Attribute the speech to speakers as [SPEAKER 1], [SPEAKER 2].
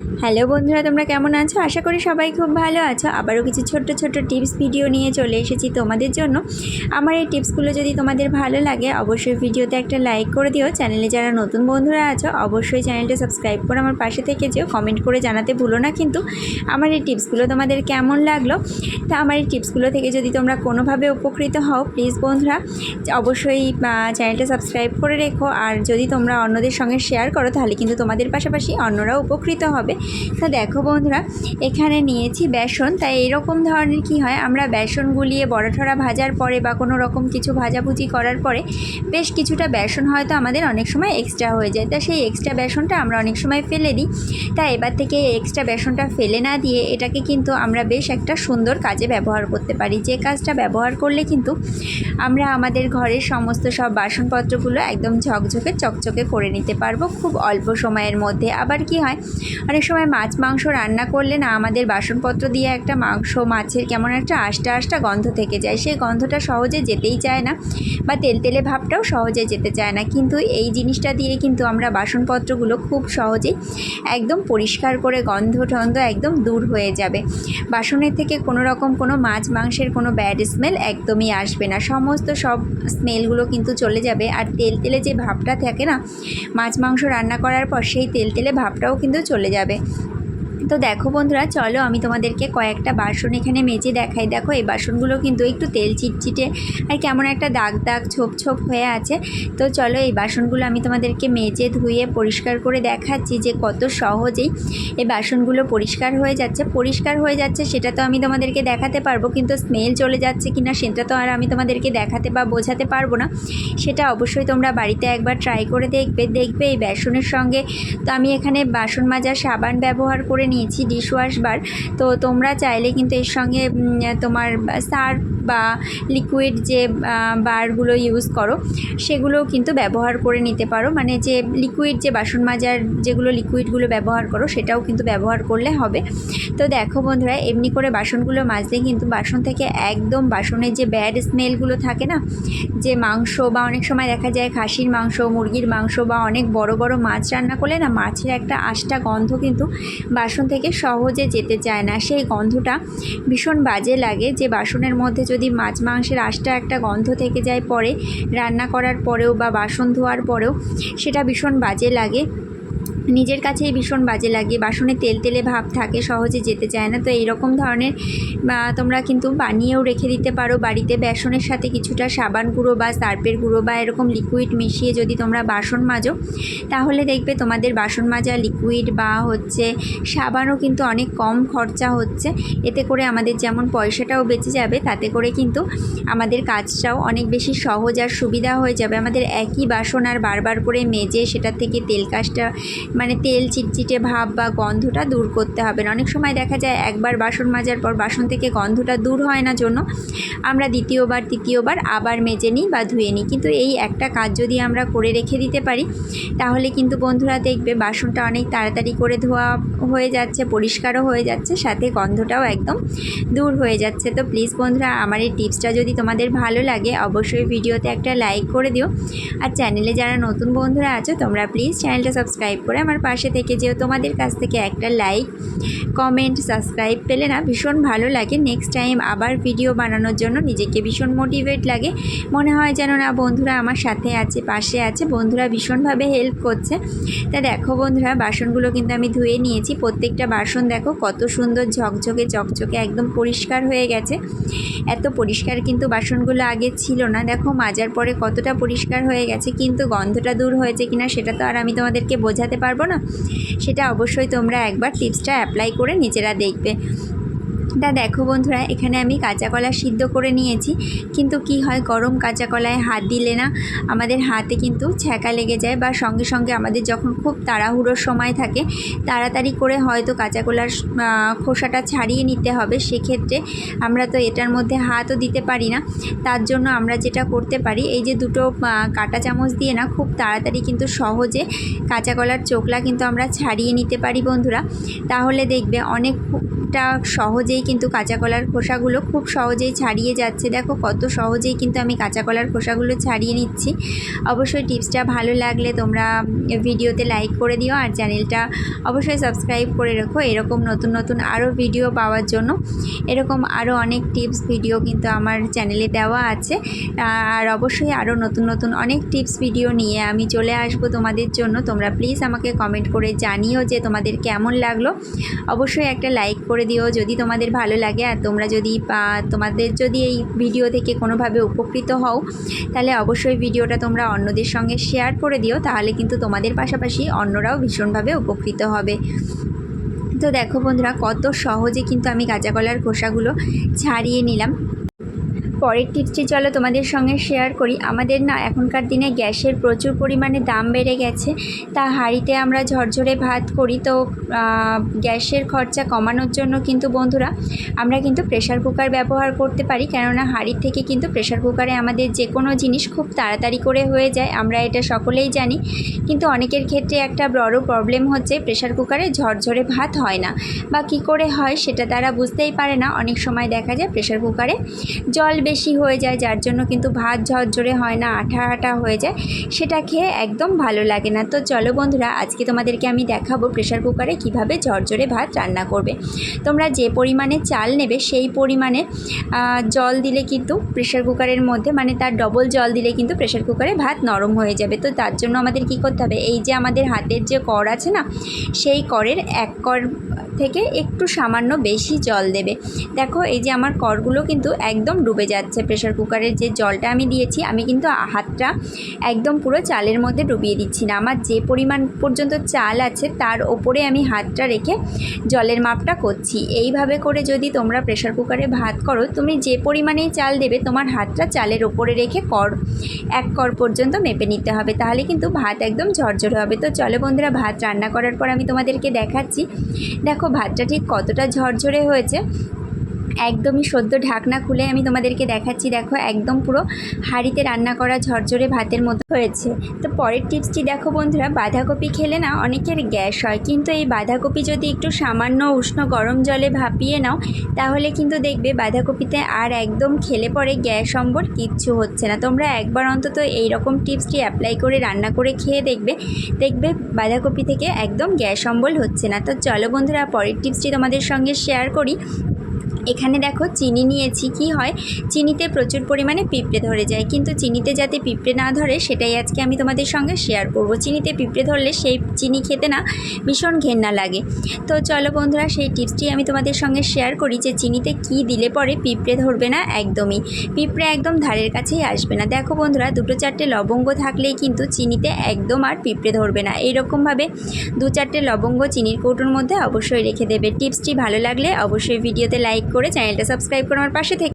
[SPEAKER 1] Hello বন্ধুরা, তোমরা কেমন আছো? আশা করি সবাই খুব ভালো আছো। আবারও কিছু ছোট্ট ছোট্ট টিপস ভিডিও নিয়ে চলে এসেছি তোমাদের জন্য। আমার এই টিপসগুলো যদি তোমাদের ভালো লাগে, অবশ্যই ভিডিওতে একটা লাইক করে দিও। চ্যানেলে যারা নতুন বন্ধুরা আছো, অবশ্যই চ্যানেলটা সাবস্ক্রাইব করে আমার পাশে থেকে যেও। কমেন্ট করে জানাতে ভুলো না কিন্তু আমার এই টিপসগুলো তোমাদের কেমন লাগল? তা আমার এই টিপসগুলো থেকে যদি তোমরা কোনোভাবে উপকৃত হও, প্লিজ বন্ধুরা, অবশ্যই চ্যানেলটা সাবস্ক্রাইব করে রেখো। আর যদি তোমরা অন্যদের সঙ্গে শেয়ার করো, তাহলে কিন্তু তোমাদের পাশাপাশি অন্যরাও উপকৃত হবে। তা দেখো বন্ধুরা, এখানে নিয়েছি বেসন। তাই এরকম ধরনের কি হয়, আমরা বেসন গুলিয়ে বড়াঠরা ভাজার পরে বা কোনো রকম কিছু ভাজাভুজি করার পরে বেশ কিছুটা বেসন হয়তো আমাদের অনেক সময় এক্সট্রা হয়ে যায়। তা সেই এক্সট্রা বেসনটা আমরা অনেক সময় ফেলে দিই। তা এবার থেকে এক্সট্রা বেসনটা ফেলে না দিয়ে এটাকে কিন্তু আমরা বেশ একটা সুন্দর কাজে ব্যবহার করতে পারি। যে কাজটা ব্যবহার করলে কিন্তু আমরা আমাদের ঘরের সমস্ত সব বাসনপত্রগুলো একদম ঝকঝকে চকচকে করে নিতে পারব খুব অল্প সময়ের মধ্যে। আবার কি হয়, অনেক সময় মাছ, মাংস রান্না করলে না আমাদের বাসনপত্র দিয়ে একটা মাংস, মাছের কেমন একটা আষ্টা আষ্টা গন্ধ থেকে যায়। সেই গন্ধটা সহজে যেতেই চায় না বা তেল তেলে ভাবটাও সহজে যেতে চায় না। কিন্তু এই জিনিসটা দিয়ে কিন্তু আমরা বাসনপত্রগুলো খুব সহজেই একদম পরিষ্কার করে গন্ধ টন্ধ একদম দূর হয়ে যাবে। বাসনের থেকে কোনো রকম কোনো মাছ, মাংসের কোনো ব্যাড স্মেল একদমই আসবে না। সমস্ত সব স্মেলগুলো কিন্তু চলে যাবে। আর তেল তেলে যে ভাবটা থাকে না, মাছ, মাংস রান্না করার পর সেই তেল তেলে ভাবটাও কিন্তু চলে যাবে। যাবে। তো দেখো বন্ধুরা, চলো আমি তোমাদেরকে কয়েকটা বাসন এখানে মেজে দেখাই। দেখো, এই বাসনগুলো কিন্তু একটু তেল চিটচিটে আর কেমন একটা দাগ দাগ ছোপ ছোপ হয়ে আছে। তো চলো এই বাসনগুলো আমি তোমাদেরকে মেজে ধুয়ে পরিষ্কার করে দেখাচ্ছি যে কত সহজেই এই বাসনগুলো পরিষ্কার হয়ে যাচ্ছে। পরিষ্কার হয়ে যাচ্ছে সেটা তো আমি তোমাদেরকে দেখাতে পারব, কিন্তু স্মেল চলে যাচ্ছে কিনা সেটা তো আর আমি তোমাদেরকে দেখাতে বা বোঝাতে পারব না। সেটা অবশ্যই তোমরা বাড়িতে একবার ট্রাই করে দেখবে। দেখবে এই বেসনের সঙ্গে তো আমি এখানে বাসন মাজার সাবান ব্যবহার করে নিয়েছি ডিশওয়াশ বার। তো তোমরা চাইলে কিন্তু এর সঙ্গে তোমার সার্ফ বা লিকুইড যে বারগুলো ইউজ করো, সেগুলোও কিন্তু ব্যবহার করে নিতে পারো। মানে যে লিকুইড যে বাসন মাজার যেগুলো লিকুইডগুলো ব্যবহার করো, সেটাও কিন্তু ব্যবহার করলে হবে। তো দেখো বন্ধুরা, এমনি করে বাসনগুলো মাজলে কিন্তু বাসন থেকে একদম বাসনের যে ব্যাড স্মেলগুলো থাকে না, যে মাংস বা অনেক সময় দেখা যায় খাসির মাংস, মুরগির মাংস বা অনেক বড় বড় মাছ রান্না করলে না মাছের একটা আষ্টা গন্ধ কিন্তু বাসন থেকে সহজে যেতে চায় না। সেই গন্ধটা ভীষণ বাজে লাগে যে বাসনের মধ্যে যদি মাছ মাংসের আশটা একটা গন্ধ থেকে যায় পরে, রান্না করার পরেও বা বাসন ধোয়ার পরেও, সেটা ভীষণ বাজে লাগে। নিজের কাছেই ভীষণ বাজে লাগে, বাসনে তেল তেলে ভাব থাকে, সহজে যেতে চায় না। তো এইরকম ধরনের তোমরা কিন্তু বানিয়েও রেখে দিতে পারো। বাড়িতে বেসনের সাথে কিছুটা সাবান গুঁড়ো বা সার্পের গুঁড়ো বা এরকম লিকুইড মিশিয়ে যদি তোমরা বাসন মাজো, তাহলে দেখবে তোমাদের বাসন মাজা লিকুইড বা হচ্ছে সাবানও কিন্তু অনেক কম খরচা হচ্ছে। এতে করে আমাদের যেমন পয়সাটাও বেঁচে যাবে, তাতে করে কিন্তু আমাদের কাজটাও অনেক বেশি সহজ আর সুবিধা হয়ে যাবে। আমাদের একই বাসন আর বারবার করে মেজে সেটা থেকে তেল কাজটা মানে তেল চিটচিটে ভাব বা গন্ধটা দূর করতে হবে অনেক সময় দেখা যায় একবার বাসন মাজার পর বাসন থেকে গন্ধটা দূর হয় না জন্য আমরা দ্বিতীয়বার, তৃতীয়বার আবার মেজে নিই বা ধুয়ে নিই। কিন্তু এই একটা কাজ যদি আমরা করে রেখে দিতে পারি, তাহলে কিন্তু বন্ধুরা দেখবে বাসনটা অনেক তাড়াতাড়ি করে ধোয়া হয়ে যাচ্ছে, পরিষ্কারও হয়ে যাচ্ছে, সাথে গন্ধটাও একদম দূর হয়ে যাচ্ছে। তো প্লিজ বন্ধুরা, আমার এই টিপসটা যদি তোমাদের ভালো লাগে, অবশ্যই ভিডিওতে একটা লাইক করে দিও। আর চ্যানেলে যারা নতুন বন্ধুরা আছো, তোমরা প্লিজ চ্যানেলটা সাবস্ক্রাইব করে আমার পাশে থেকে যেও। তোমাদের কাছ থেকে একটা লাইক কমেন্ট সাবস্ক্রাইব পেলে না ভীষণ ভালো লাগে। নেক্সট টাইম আবার ভিডিও বানানোর জন্য নিজেকে ভীষণ মোটিভেট লাগে। মনে হয় যেন না বন্ধুরা আমার সাথে আছে, পাশে আছে। বন্ধুরা ভীষণভাবে হেল্প করছে। তা দেখো বন্ধুরা, বাসনগুলো কিন্তু আমি ধুয়ে নিয়েছি। প্রত্যেকটা বাসন দেখো কত সুন্দর ঝকঝকে, চকচকে, একদম পরিষ্কার হয়ে গেছে। এত পরিষ্কার কিন্তু বাসনগুলো আগে ছিল না। দেখো মাজার পরে কতটা পরিষ্কার হয়ে গেছে, কিন্তু গন্ধটা দূর হয়েছে কিনা সেটা তো আর আমি তোমাদেরকে বোঝাতে পারব না? সেটা অবশ্যই তোমরা একবার টিপসটা অ্যাপ্লাই করে নিজেরা দেখবে। তা দেখো বন্ধুরা, এখানে আমি কাঁচা কলা সিদ্ধ করে নিয়েছি। কিন্তু কি হয়, গরম কাঁচা কলায় হাত দিলে না আমাদের হাতে কিন্তু ছ্যাঁকা লেগে যায় বা সঙ্গে সঙ্গে আমাদের যখন খুব তাড়াহুড়োর সময় থাকে, তাড়াতাড়ি করে হয়তো কাঁচা কলার খোসাটা ছাড়িয়ে নিতে হবে। সেক্ষেত্রে আমরা তো এটার মধ্যে হাতও দিতে পারি না। তার জন্য আমরা যেটা করতে পারি, এই যে দুটো কাঁটা চামচ দিয়ে না খুব তাড়াতাড়ি কিন্তু সহজে কাঁচা কলার চোখলা কিন্তু আমরা ছাড়িয়ে নিতে পারি বন্ধুরা। তাহলে দেখবে অনেকটা সহজেই সহজেই কিন্তু কাঁচা কলার খোসাগুলো খুব সহজেই ছাড়িয়ে যাচ্ছে। দেখো কত সহজেই কিন্তু আমি কাঁচা কলার খোসাগুলো ছাড়িয়ে নিচ্ছি। অবশ্যই টিপসটা ভালো লাগলে তোমরা ভিডিওতে লাইক করে দিও আর চ্যানেলটা অবশ্যই সাবস্ক্রাইব করে রেখো। এরকম নতুন নতুন আরও ভিডিও পাওয়ার জন্য। এরকম আরও অনেক টিপস ভিডিও কিন্তু আমার চ্যানেলে দেওয়া আছে। আর অবশ্যই আরও নতুন নতুন অনেক টিপস ভিডিও নিয়ে আমি চলে আসব তোমাদের জন্য। তোমরা প্লিজ আমাকে কমেন্ট করে জানিও যে তোমাদের কেমন লাগল। অবশ্যই একটা লাইক করে দিও। যদি তোমাদের ভালো লাগে আর তোমরা যদি তোমাদের যদি এই ভিডিও থেকে কোনোভাবে উপকৃত হও, তাহলে অবশ্যই ভিডিওটা তোমরা অন্যদের সঙ্গে শেয়ার করে দিও, তাহলে কিন্তু তোমাদের পাশাপাশি অন্যরাও ভীষণভাবে উপকৃত হবে। তো দেখো বন্ধুরা, কত সহজে কিন্তু আমি গাঁজাকলার কলার খোসাগুলো ছাড়িয়ে নিলাম। পরের টিপসটি চলো তোমাদের সঙ্গে শেয়ার করি। আমাদের না এখনকার দিনে গ্যাসের প্রচুর পরিমাণে দাম বেড়ে গেছে। তা হাঁড়িতে আমরা ঝরঝরে ভাত করি তো গ্যাসের খরচা কমানোর জন্য কিন্তু বন্ধুরা আমরা কিন্তু প্রেশার কুকার ব্যবহার করতে পারি। কেননা হাঁড়ির থেকে কিন্তু প্রেশার কুকারে আমাদের যে কোনো জিনিস খুব তাড়াতাড়ি করে হয়ে যায়, আমরা এটা সকলেই জানি। কিন্তু অনেকের ক্ষেত্রে একটা বড় প্রবলেম হচ্ছে প্রেশার কুকারে ঝরঝরে ভাত হয় না। বা কী করে হয় সেটা তারা বুঝতেই পারে না। অনেক সময় দেখা যায় প্রেশার কুকারে জল বেশি হয়ে যায়, যার জন্য কিন্তু ভাত ঝরঝরে হয় না আঠা আঠা হয়ে যায়, সেটা খেয়ে একদম ভালো লাগে না। তো চলো বন্ধুরা, আজকে তোমাদেরকে আমি দেখাবো প্রেশার কুকারে কীভাবে ঝরঝরে ভাত রান্না করবে। তোমরা যে পরিমাণে চাল নেবে, সেই পরিমাণে জল দিলে কিন্তু প্রেশার কুকারের মধ্যে মানে তার ডবল জল দিলে কিন্তু প্রেশার কুকারে ভাত নরম হয়ে যাবে। তো তার জন্য আমাদের কি করতে হবে? এই যে আমাদের হাতের যে কর আছে না, সেই করের এক কর থেকে একটু সামান্য বেশি জল দেবে। দেখো, এই যে আমার করগুলো কিন্তু একদম ডুবে যাচ্ছে। প্রেশার কুকারের যে জলটা আমি দিয়েছি, আমি কিন্তু হাতটা একদম পুরো চালের মধ্যে ডুবিয়ে দিচ্ছি না। আমার যে পরিমাণ পর্যন্ত চাল আছে, তার ওপরে আমি হাতটা রেখে জলের মাপটা করছি। এইভাবে করে যদি তোমরা প্রেশার কুকারে ভাত করো, তুমি যে পরিমাণেই চাল দেবে, তোমার হাতটা চালের ওপরে রেখে কর, এক কর পর্যন্ত মেপে নিতে হবে। তাহলে কিন্তু ভাত একদম ঝরঝরে হবে। তো চলো বন্ধুরা, ভাত রান্না করার পর আমি তোমাদেরকে দেখাচ্ছি। দেখো ভাতটা ঠিক কতটা ঝরঝরে হয়েছে। একদমই সদ্য ঢাকনা খুলে আমি তোমাদেরকে দেখাচ্ছি, দেখো একদম পুরো হাঁড়িতে রান্না করা ঝরঝরে ভাতের মতো হয়েছে। তো পরের টিপসটি দেখো বন্ধুরা, বাঁধাকপি খেলে না অনেকের গ্যাস হয়, কিন্তু এই বাঁধাকপি যদি একটু সামান্য উষ্ণ গরম জলে ভাপিয়ে নাও, তাহলে কিন্তু দেখবে বাঁধাকপিতে আর একদম খেলে পরে গ্যাস অম্বর কিচ্ছু হচ্ছে না। তোমরা একবার অন্তত এই রকম টিপসটি অ্যাপ্লাই করে রান্না করে খেয়ে দেখবে দেখবে বাঁধাকপি থেকে একদম গ্যাস অম্বল হচ্ছে না। তো চলো বন্ধুরা, পরের টিপসটি তোমাদের সঙ্গে শেয়ার করি। এখানে দেখো চিনি নিয়েছি, কি হয়? চিনিতে প্রচুর পরিমাণে পিঁপড়ে ধরে যায়। কিন্তু চিনিতে যাতে পিঁপড়ে না ধরে, সেটাই আজকে আমি তোমাদের সঙ্গে শেয়ার করব। চিনিতে পিঁপড়ে ধরলে সেই চিনি খেতে না ভীষণ ঘেন্না লাগে। তো চলো বন্ধুরা, সেই টিপসটি আমি তোমাদের সঙ্গে শেয়ার করি যে চিনিতে কি দিলে পরে পিঁপড়ে ধরবে না একদমই। পিঁপড়ে একদম ধারের কাছেই আসবে না। দেখো বন্ধুরা, দুটো চারটে লবঙ্গ থাকলেই কিন্তু চিনিতে একদম আর পিঁপড়ে ধরবে না। এইরকমভাবে দু চারটে লবঙ্গ চিনির কৌটোর মধ্যে অবশ্যই রেখে দেবে। টিপসটি ভালো লাগলে অবশ্যই ভিডিওতে লাইক করে চ্যানেলটা সাবস্ক্রাইব করে আমার পাশে থেকে